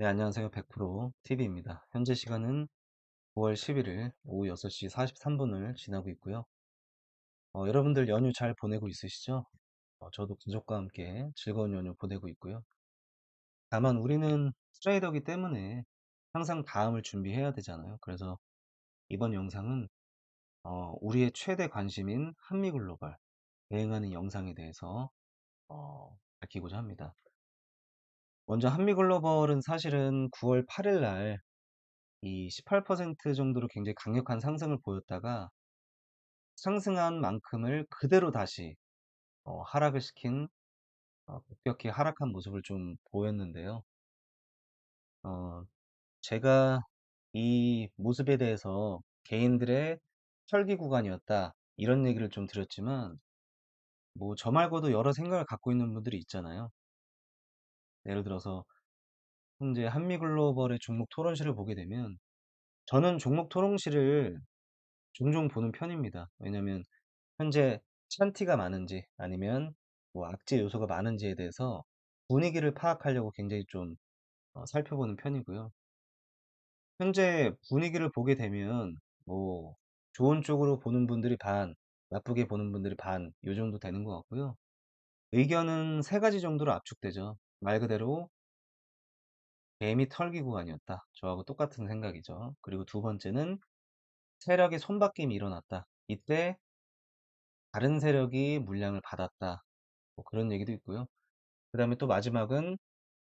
네, 안녕하세요. 100% TV입니다. 현재 시간은 9월 11일 오후 6시 43분을 지나고 있고요. 어, 여러분들 연휴 잘 보내고 있으시죠? 어, 저도 가족과 함께 즐거운 연휴 보내고 있고요. 다만 우리는 트레이더기 때문에 항상 다음을 준비해야 되잖아요. 그래서 이번 영상은 어, 우리의 최대 관심인 한미글로벌 대응하는 영상에 대해서 어, 밝히고자 합니다. 먼저 한미글로벌은 사실은 9월 8일 날 이 18% 정도로 굉장히 강력한 상승을 보였다가 상승한 만큼을 그대로 다시 어, 하락을 시킨 어, 급격히 하락한 모습을 좀 보였는데요. 어, 제가 이 모습에 대해서 개인들의 철기 구간이었다 이런 얘기를 좀 드렸지만 뭐 저 말고도 여러 생각을 갖고 있는 분들이 있잖아요. 예를 들어서 현재 한미글로벌의 종목 토론실을 보게 되면 저는 종목 토론실을 종종 보는 편입니다. 왜냐면 현재 찬티가 많은지 아니면 뭐 악재 요소가 많은지에 대해서 분위기를 파악하려고 굉장히 좀 어, 살펴보는 편이고요. 현재 분위기를 보게 되면 뭐 좋은 쪽으로 보는 분들이 반, 나쁘게 보는 분들이 반, 요 정도 되는 것 같고요. 의견은 세 가지 정도로 압축되죠. 말 그대로 뱀이 털기 구간이었다. 저하고 똑같은 생각이죠. 그리고 두 번째는 세력의 손바뀜이 일어났다. 이때 다른 세력이 물량을 받았다. 뭐 그런 얘기도 있고요. 그 다음에 또 마지막은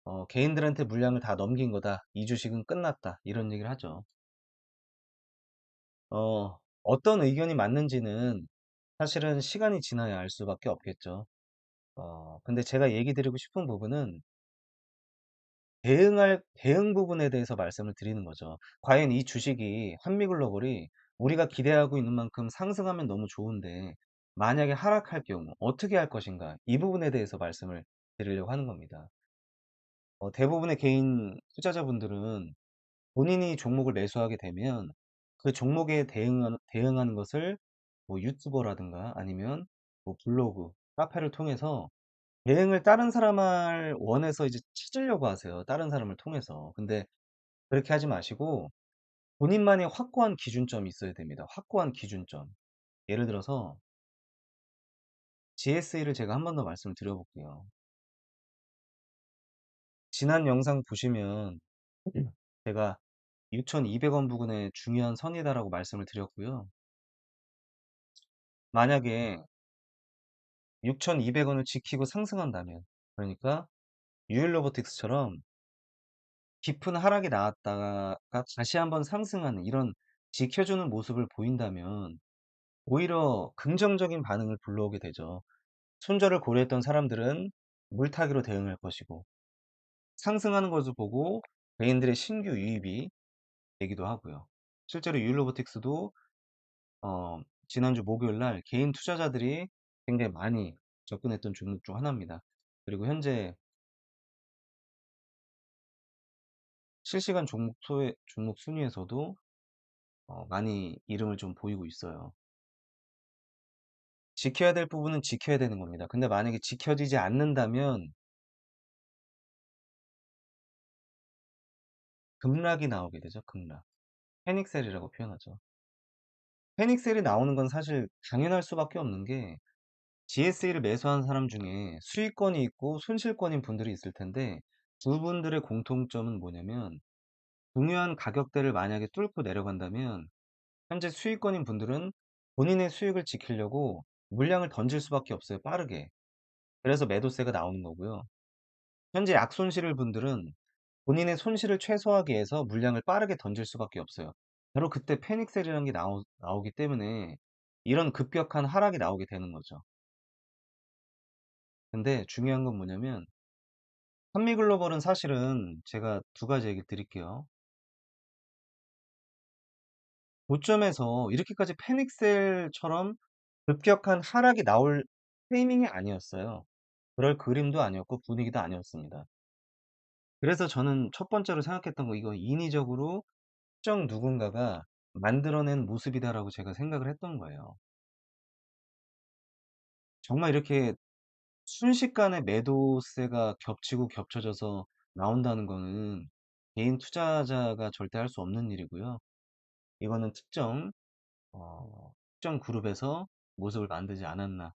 어, 개인들한테 물량을 다 넘긴 거다. 이 주식은 끝났다. 이런 얘기를 하죠. 어, 어떤 의견이 맞는지는 사실은 시간이 지나야 알 수밖에 없겠죠. 어, 근데 제가 얘기 드리고 싶은 부분은 대응할, 대응 부분에 대해서 말씀을 드리는 거죠. 과연 이 주식이 한미글로벌이 우리가 기대하고 있는 만큼 상승하면 너무 좋은데 만약에 하락할 경우 어떻게 할 것인가 이 부분에 대해서 말씀을 드리려고 하는 겁니다. 어, 대부분의 개인 투자자분들은 본인이 종목을 매수하게 되면 그 종목에 대응하는, 대응하는 것을 뭐 유튜버라든가 아니면 뭐 블로그, 카페를 통해서 대응을 다른 사람을 원해서 이제 찾으려고 하세요. 다른 사람을 통해서. 근데 그렇게 하지 마시고 본인만의 확고한 기준점이 있어야 됩니다. 확고한 기준점. 예를 들어서 GSA를 제가 한번더 말씀을 드려 볼게요. 지난 영상 보시면 제가 6,200 원 부근에 중요한 선이다라고 말씀을 드렸고요. 만약에 6,200원을 지키고 상승한다면 그러니까 유일로보틱스처럼 깊은 하락이 나왔다가 다시 한번 상승하는 이런 지켜주는 모습을 보인다면 오히려 긍정적인 반응을 불러오게 되죠. 손절을 고려했던 사람들은 물타기로 대응할 것이고 상승하는 것을 보고 개인들의 신규 유입이 되기도 하고요. 실제로 유일로보틱스도 어, 지난주 목요일 날 개인 투자자들이 굉장히 많이 접근했던 종목 중 하나입니다. 그리고 현재 실시간 종목, 소의, 종목 순위에서도 어, 많이 이름을 좀 보이고 있어요. 지켜야 될 부분은 지켜야 되는 겁니다. 근데 만약에 지켜지지 않는다면 급락이 나오게 되죠. 급락. 패닉셀이라고 표현하죠. 패닉셀이 나오는 건 사실 당연할 수밖에 없는 게 GSA를 매수한 사람 중에 수익권이 있고 손실권인 분들이 있을 텐데 두 분들의 공통점은 뭐냐면 중요한 가격대를 만약에 뚫고 내려간다면 현재 수익권인 분들은 본인의 수익을 지키려고 물량을 던질 수밖에 없어요. 빠르게. 그래서 매도세가 나오는 거고요. 현재 약손실을 분들은 본인의 손실을 최소화하기 위해서 물량을 빠르게 던질 수밖에 없어요. 바로 그때 패닉셀이라는 게 나오, 나오기 때문에 이런 급격한 하락이 나오게 되는 거죠. 근데 중요한 건 뭐냐면 한미글로벌은 사실은 제가 두 가지 얘기 드릴게요. 고점에서 이렇게까지 패닉셀처럼 급격한 하락이 나올 타이밍이 아니었어요. 그럴 그림도 아니었고 분위기도 아니었습니다. 그래서 저는 첫 번째로 생각했던 거 이거 인위적으로 특정 누군가가 만들어낸 모습이다라고 제가 생각을 했던 거예요. 정말 이렇게 순식간에 매도세가 겹치고 겹쳐져서 나온다는 거는 개인 투자자가 절대 할 수 없는 일이고요. 이거는 특정 어 특정 그룹에서 모습을 만들지 않았나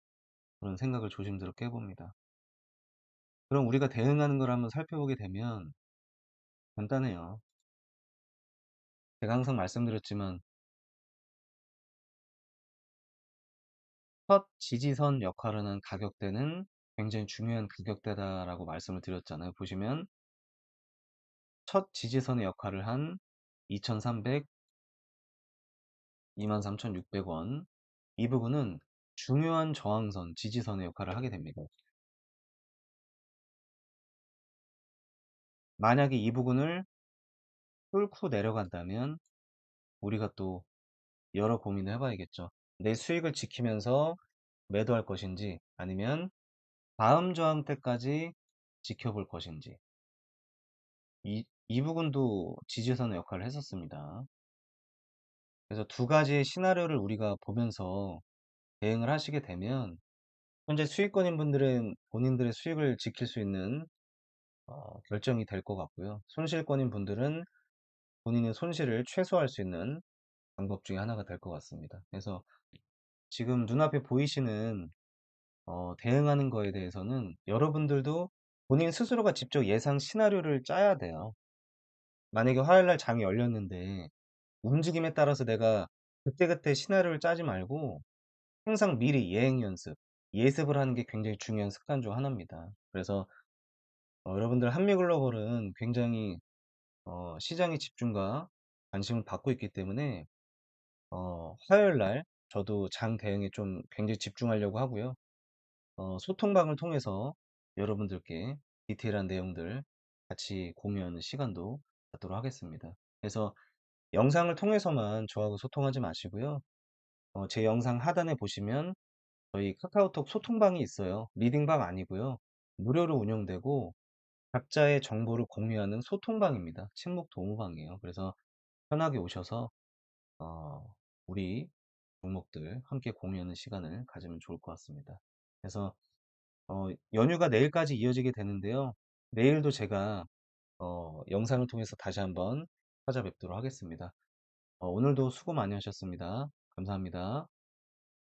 그런 생각을 조심스럽게 해 봅니다. 그럼 우리가 대응하는 걸 한번 살펴보게 되면 간단해요. 제가 항상 말씀드렸지만 첫 지지선 역할을 하는 가격대는 굉장히 중요한 가격대다라고 말씀을 드렸잖아요. 보시면 첫 지지선의 역할을 한 2,300, 23,600원 이 부분은 중요한 저항선, 지지선의 역할을 하게 됩니다. 만약에 이 부분을 뚫고 내려간다면 우리가 또 여러 고민을 해봐야겠죠. 내 수익을 지키면서 매도할 것인지 아니면 다음 저항 때까지 지켜볼 것인지 이, 이 부분도 지지선의 역할을 했었습니다. 그래서 두 가지의 시나리오를 우리가 보면서 대응을 하시게 되면 현재 수익권인 분들은 본인들의 수익을 지킬 수 있는 어, 결정이 될 것 같고요. 손실권인 분들은 본인의 손실을 최소화할 수 있는 방법 중에 하나가 될 것 같습니다. 그래서 지금 눈앞에 보이시는 어, 대응하는 거에 대해서는 여러분들도 본인 스스로가 직접 예상 시나리오를 짜야 돼요. 만약에 화요일 날 장이 열렸는데 움직임에 따라서 내가 그때그때 시나리오를 짜지 말고 항상 미리 예행 연습, 예습을 하는 게 굉장히 중요한 습관 중 하나입니다. 그래서 어, 여러분들 한미글로벌은 굉장히 어, 시장의 집중과 관심을 받고 있기 때문에 어, 화요일 날 저도 장 대응에 좀 굉장히 집중하려고 하고요. 어, 소통방을 통해서 여러분들께 디테일한 내용들 같이 공유하는 시간도 갖도록 하겠습니다. 그래서 영상을 통해서만 저하고 소통하지 마시고요. 어, 제 영상 하단에 보시면 저희 카카오톡 소통방이 있어요. 리딩방 아니고요. 무료로 운영되고 각자의 정보를 공유하는 소통방입니다. 침묵 도모방이에요. 그래서 편하게 오셔서 어, 우리 종목들 함께 공유하는 시간을 가지면 좋을 것 같습니다. 그래서 어, 연휴가 내일까지 이어지게 되는데요. 내일도 제가 어, 영상을 통해서 다시 한번 찾아뵙도록 하겠습니다. 어, 오늘도 수고 많이 하셨습니다. 감사합니다.